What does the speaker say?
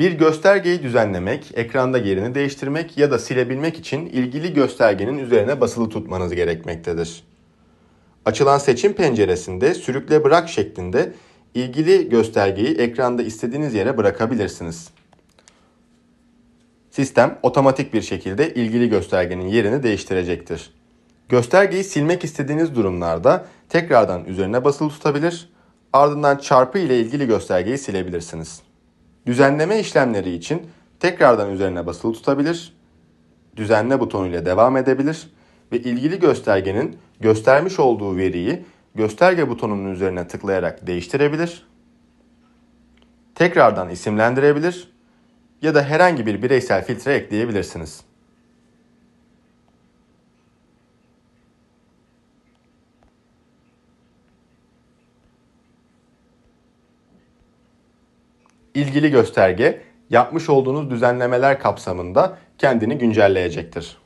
Bir göstergeyi düzenlemek, ekranda yerini değiştirmek ya da silebilmek için ilgili göstergenin üzerine basılı tutmanız gerekmektedir. Açılan seçim penceresinde sürükle bırak şeklinde ilgili göstergeyi ekranda istediğiniz yere bırakabilirsiniz. Sistem otomatik bir şekilde ilgili göstergenin yerini değiştirecektir. Göstergeyi silmek istediğiniz durumlarda tekrardan üzerine basılı tutabilir, ardından çarpı ile ilgili göstergeyi silebilirsiniz. Düzenleme işlemleri için tekrardan üzerine basılı tutabilir, düzenle butonu ile devam edebilir ve ilgili göstergenin göstermiş olduğu veriyi gösterge butonunun üzerine tıklayarak değiştirebilir, tekrardan isimlendirebilir ya da herhangi bir bireysel filtre ekleyebilirsiniz. İlgili gösterge yapmış olduğunuz düzenlemeler kapsamında kendini güncelleyecektir.